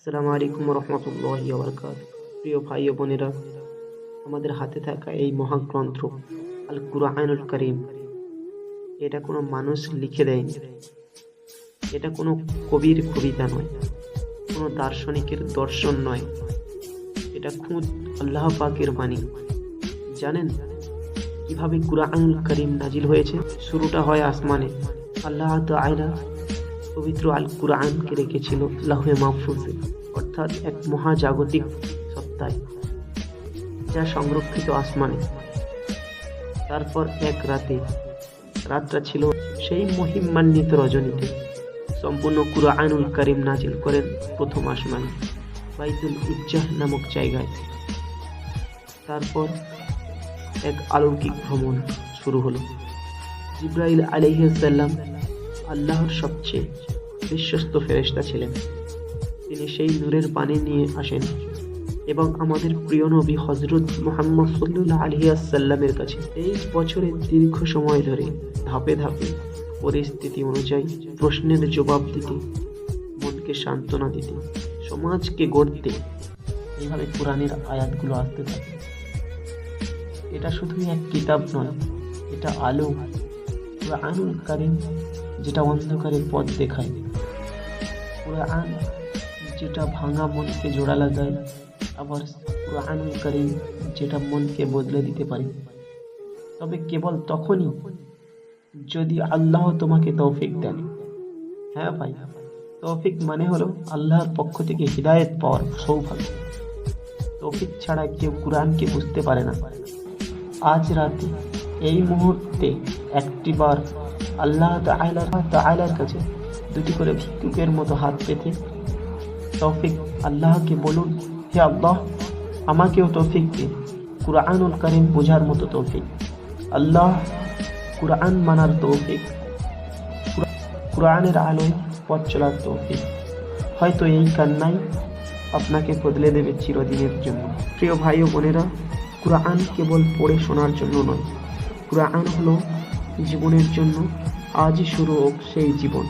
আসসালামু আলাইকুম রহমতুল্লাহ বরকাত প্রিয় ভাই ও বোনেরা, আমাদের হাতে থাকা এই মহাগ্রন্থ আল কুরআনুল করিম, এটা কোনো মানুষ লিখে দেয়নি। এটা কোনো কবির কবিতা নয়, কোনো দার্শনিকের দর্শন নয়। এটা খুদ আল্লাহ পাকের বাণী। জানেন কীভাবে কুরআনুল করিম নাজিল হয়েছে? শুরুটা হয় আসমানে। আল্লাহ তাআলা পবিত্র আল কুরআনকে রেখেছিল লাহে মাহফুজে, অর্থাৎ এক মহাজাগতিক সত্তায় যা সংরক্ষিত আসমানে। তারপর এক রাতে, রাতটা ছিল সেই মহিমান্বিত রজনীতে। সম্পূর্ণ কুরআনুল করিম নাজিল করেন প্রথম আসমানে, বাইতুল ইজ্জাহ নামক জায়গায়। তারপর এক অলৌকিক ভ্রমণ শুরু হলো। জিব্রাইল আলাইহিসাল্লাম আল্লাহর সবচেয়ে বিশ্বস্ত ফেরেশতা ছিলেন। তিনি সেই নূরের পানি নিয়ে আসেন এবং আমাদের প্রিয় নবী হজরত মোহাম্মদ সাল্লাহ আলহিয়াসাল্লামের কাছে তেইশ বছরের দীর্ঘ সময় ধরে ধাপে ধাপে পরিস্থিতি অনুযায়ী প্রশ্নের জবাব দিতে, মনকে সান্ত্বনা দিতে, সমাজকে গড়তে এইভাবে কোরআনের আয়াতগুলো আসতে থাকে। এটা শুধুই এক কিতাব নয়, এটা আলো। কোরআনুল কারিম যেটা অন্ধকারের পথ দেখায়। কোরআন যেটা ভাঙা মনকে জোড়া লাগায়, আবার কোরআনুল কারিম যেটা মনকে বদলে দিতে পারে। তবে কেবল তখনই যদি আল্লাহ তোমাকে তৌফিক দেন। হ্যাঁ ভাই, তৌফিক মানে হলো আল্লাহর পক্ষ থেকে হৃদায়ত পাওয়ার সৌভাগ্য। তৌফিক ছাড়া কেউ কোরআনকে বুঝতে পারে না। আজ রাতে এই মুহূর্তে একটিবার আল্লাহ তাআলার কাছে দুটি করে ভিক্ষুকের মতো হাত পেতে তৌফিক আল্লাহকে বলুন। হে আল্লাহ, আমাকেও তৌফিক দিন কুরআনুল করিম বোঝার মতো তৌফিক। আল্লাহ, কুরআন মানার তৌফিক। কুরআনের আলোয় পথ চলার তৌফিক। হয়তো এই কান্নাই আপনাকে বদলে দেবে চিরদিনের জন্য। প্রিয় ভাই ও বোনেরা, কুরআন কেবল পড়ে শোনার জন্য নয়। কুরআন হলো জীবনের জন্য আজই শুরু হোক সেই জীবন।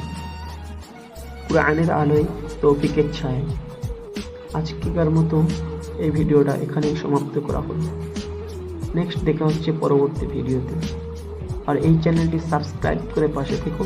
কোরআনের আলোয় তৌফিকের ছায়। আজকেকার মতো এই ভিডিওটা এখানেই সমাপ্ত করা হল। নেক্সট দেখা হচ্ছে পরবর্তী ভিডিওতে। আর এই চ্যানেলটি সাবস্ক্রাইব করে পাশে থেকো।